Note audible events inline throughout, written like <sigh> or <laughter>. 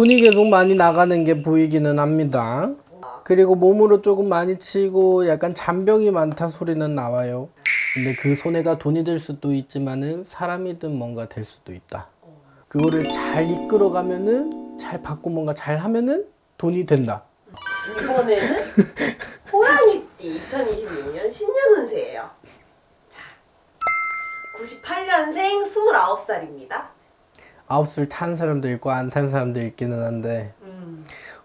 돈이 계속 많이 나가는 게 보이기는 합니다. 그리고 몸으로 조금 많이 치고 약간 잔병이 많다 소리는 나와요. 근데 그 손해가 돈이 될 수도 있지만은 사람이든 뭔가 될 수도 있다. 그거를 잘 이끌어가면은 잘 받고 뭔가 잘 하면은 돈이 된다. 이번에는 <laughs> 호랑이띠 2026년 신년 운세예요. 자, 98년생 29살입니다. 아홉 술 탄 사람도 있고 안 탄 사람도 있기는 한데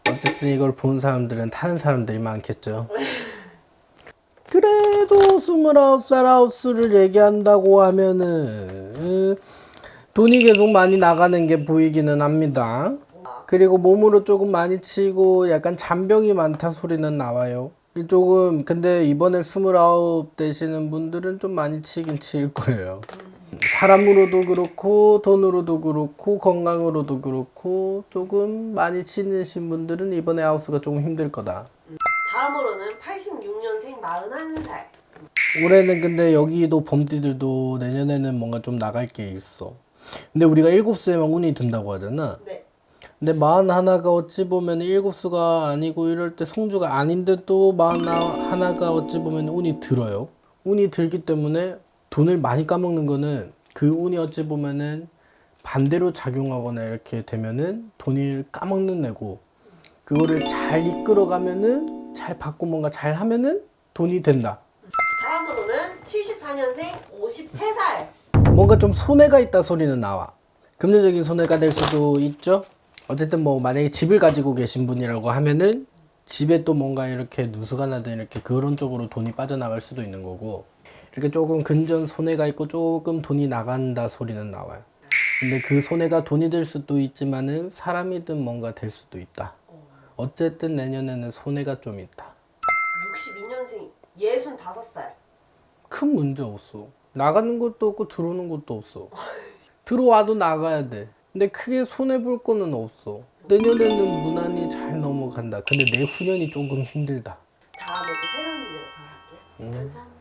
어쨌든 이걸 본 사람들은 타는 사람들이 많겠죠. <laughs> 그래도 스물아홉 살 아홉 수를 얘기한다고 하면은 돈이 계속 많이 나가는 게 보이기는 합니다. 그리고 몸으로 조금 많이 치고 약간 잔병이 많다 소리는 나와요. 조금 근데 이번에 스물아홉 되시는 분들은 좀 많이 치긴 칠 거예요. 사람으로도 그렇고 돈으로도 그렇고 건강으로도 그렇고 조금 많이 치는 분들은 이번에 아웃스가 조금 힘들 거다. 다음으로는 86년생 41살. 올해는 근데 여기도 범띠들도 내년에는 뭔가 좀 나갈 게 있어. 근데 우리가 일곱 수에만 운이 든다고 하잖아. 네. 근데 마흔 하나가 어찌 보면 일곱 수가 아니고 이럴 때 성주가 아닌데 또 마흔 하나가 어찌 보면 운이 들어요. 운이 들기 때문에 돈을 많이 까먹는 거는 그 운이 어찌 보면은 반대로 작용하거나 이렇게 되면은 돈을 까먹는 애고 그거를 잘 이끌어가면은 잘 받고 뭔가 잘 하면은 돈이 된다. 다음으로는 74년생 53살. 뭔가 좀 손해가 있다 소리는 나와. 금전적인 손해가 될 수도 있죠. 어쨌든 뭐 만약에 집을 가지고 계신 분이라고 하면은 집에 또 뭔가 이렇게 누수가 나든 이렇게 그런 쪽으로 돈이 빠져나갈 수도 있는 거고 이렇게 조금 근전 손해가 있고 조금 돈이 나간다 소리는 나와요. 근데 그 손해가 돈이 될 수도 있지만은 사람이든 뭔가 될 수도 있다. 어쨌든 내년에는 손해가 좀 있다. 62년생 65살. 큰 문제 없어. 나가는 것도 없고 들어오는 것도 없어. 들어와도 나가야 돼. 근데 크게 손해 볼 거는 없어. 내년에는 무난히 잘 넘어간다. 근데 내후년이 조금 힘들다. 다음에 또 새로운 주제로 돌아올게요. 감사합니다.